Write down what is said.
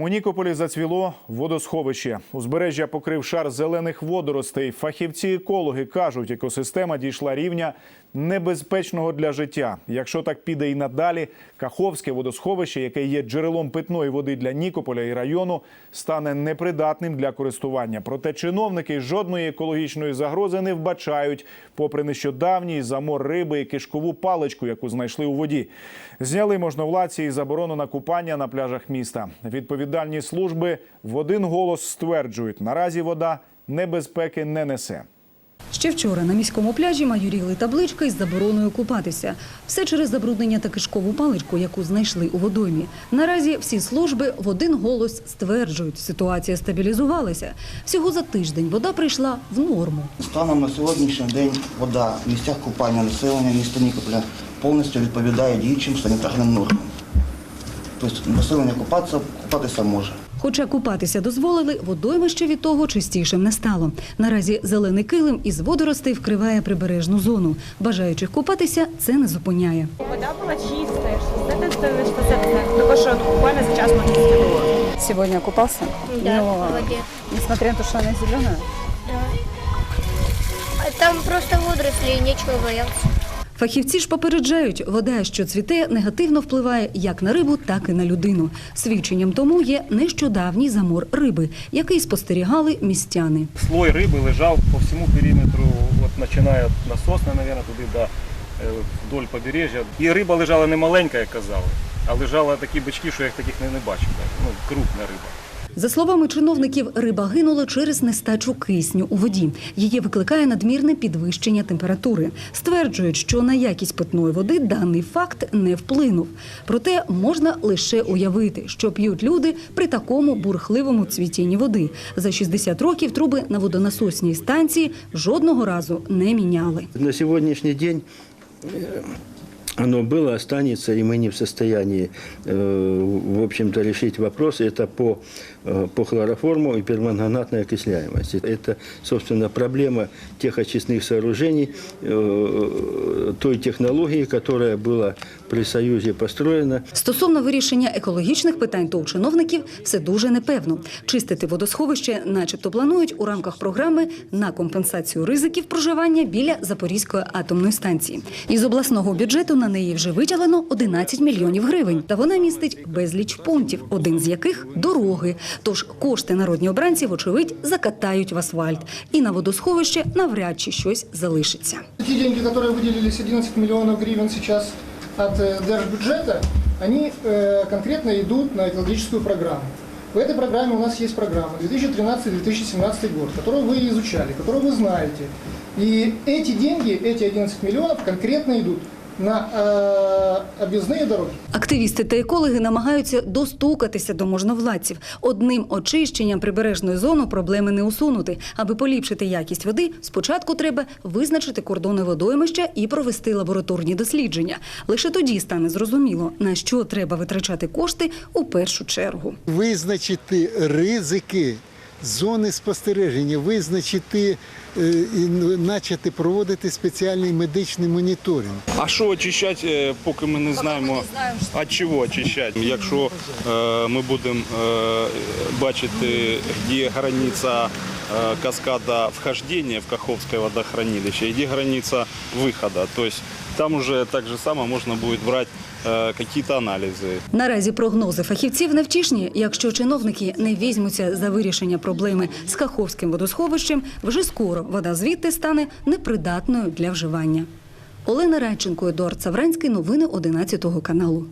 У Нікополі зацвіло водосховище. Узбережжя покрив шар зелених водоростей. Фахівці-екологи кажуть, екосистема дійшла рівня небезпечного для життя. Якщо так піде і надалі, Каховське водосховище, яке є джерелом питної води для Нікополя і району, стане непридатним для користування. Проте чиновники жодної екологічної загрози не вбачають, попри нещодавній замор риби і кишкову паличку, яку знайшли у воді. Зняли можновладці і заборону на купання на пляжах міста. Відповідальні служби в один голос стверджують, наразі вода небезпеки не несе. Ще вчора на міському пляжі майоріли табличка із забороною купатися. Все через забруднення та кишкову паличку, яку знайшли у водоймі. Наразі всі служби в один голос стверджують, ситуація стабілізувалася. Всього за тиждень вода прийшла в норму. Станом на сьогоднішній день вода в місцях купання населення міста Нікополя повністю відповідає діючим санітарним нормам. Тобто населення купатися, купатися може. Хоча купатися дозволили, водоймище від того чистішим не стало. Наразі зелений килим із водоростей вкриває прибережну зону. Бажаючих купатися це не зупиняє. Вода была чистая, 60-100%. Только что ну, буквально за час мы чистили. Сегодня купался? Да, Но, в несмотря на то, что она зеленая, А Там просто водоросли и нечего бояться. Фахівці ж попереджають, вода, що цвіте, негативно впливає як на рибу, так і на людину. Свідченням тому є нещодавній замор риби, який спостерігали містяни. слой рыбы лежал по всему периметру, от насосной, наверное, туди до, е, вдоль побережжя. І риба лежала не маленька, як казали, а лежала такі бички, що я їх таких не бачив. Ну, крупна риба. За словами чиновників, риба гинула через нестачу кисню у воді. Її викликає надмірне підвищення температури. Стверджують, що на якість питної води даний факт не вплинув. Проте можна лише уявити, що п'ють люди при такому бурхливому цвітінні води. За 60 років труби на водонасосній станції жодного разу не міняли. На сегодняшний день э, оно было, останется, и мы не в состоянии, э, в общем-то, решить вопрос. Это по, э, по хлороформу и перманганатной окисляемости. Это, собственно, проблема тех очистных сооружений, э, той технологии, которая была при Союзе построена. Стосовно вирішення екологічних питань, то у чиновників все дуже непевно. Чистити водосховище, начебто, планують у рамках програми на компенсацію ризиків проживання біля Запорізької атомної станції. Із обласного бюджету на неї вже виділено 11 мільйонів гривень. Та вона містить безліч пунктів, один з яких дороги. Тож кошти народні обранці, вочевидь, закатають в асфальт. І на водосховище навряд чи щось залишиться. Те деньги, которые выделились, 11 миллионов гривен сейчас от э, держбюджета, они э, конкретно идут на экологическую программу. В этой программе у нас есть программа 2013-2017 год, которую вы изучали, которую вы знаете. И эти деньги, эти 11 миллионов конкретно идут на э, объездные дороги. Активісти та екологи намагаються достукатися до можновладців. Одним очищенням прибережної зони проблеми не усунути. Аби поліпшити якість води, спочатку треба визначити кордони водоймища і провести лабораторні дослідження. Лише тоді стане зрозуміло, на що треба витрачати кошти у першу чергу. визначити ризики зони спостереження, визначити е, і почати проводити спеціальний медичний моніторинг. А що очищати, е, поки ми не знаємо, а чого очищати? Якщо е, ми будемо е, бачити, де границя каскада вхождения в Каховское водохранилище, и где граница выхода. То есть там уже так же само можно будет брать э, какие-то анализы. Наразі прогнози фахівців невтішні. Якщо чиновники не візьмуться за вирішення проблеми з Каховським водосховищем, вже скоро вода звідти стане непридатною для вживання. Олена Радченко, Едуард Савранський. Новини 11 каналу.